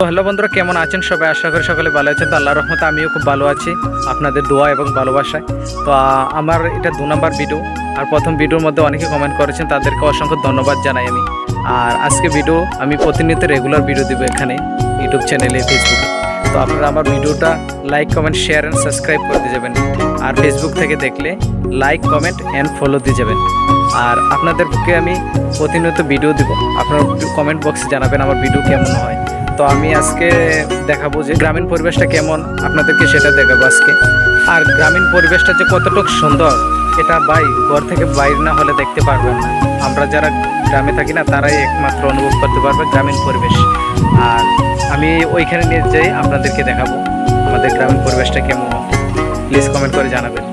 Hello বন্ধুরা, কেমন আছেন সবাই? আশা করি সকলে ভালো আছেন। তো আল্লাহ রহমতে আমিও খুব ভালো আছি, আপনাদের দোয়া এবং ভালোবাসায়। তো আমার এটা দু নম্বর ভিডিও আর প্রথম ভিডিওর মধ্যে অনেকে কমেন্ট করেছেন, তাদেরকে অসংখ্য ধন্যবাদ জানাই আমি। আর আজকে ভিডিও আমি প্রতিনিয়ত রেগুলার ভিডিও দেবো এখানে ইউটিউব চ্যানেলে ফেসবুকে তো আপনারা আমার ভিডিওটা like comment share and subscribe করে দিয়ে যাবেন। আর ফেসবুক থেকে দেখলে লাইক কমেন্ট অ্যান্ড ফলো দিয়ে যাবেন। আর আপনাদের আপনাদেরকে আমি প্রতিনিয়ত ভিডিও দিব। আপনারা কমেন্ট বক্সে জানাবেন আমার ভিডিও কেমন হয়। তো আমি আজকে দেখাবো যে গ্রামীণ পরিবেশটা কেমন, আপনাদেরকে সেটা দেখাবো আজকে। আর গ্রামীণ পরিবেশটা যে কতটুকু সুন্দর, এটা ভাই ঘর থেকে বাইর না হলে দেখতে পারবেন না। আমরা যারা গ্রামে থাকি না, তারাই একমাত্র অনুভব করতে পারবে গ্রামীণ পরিবেশ। আর আমি ওইখানে নিয়ে যাই আপনাদেরকে দেখাবো। আমাদের গ্রামীণ পরিবেশটা কেমন। প্লিজ কমেন্ট করে জানাবেন।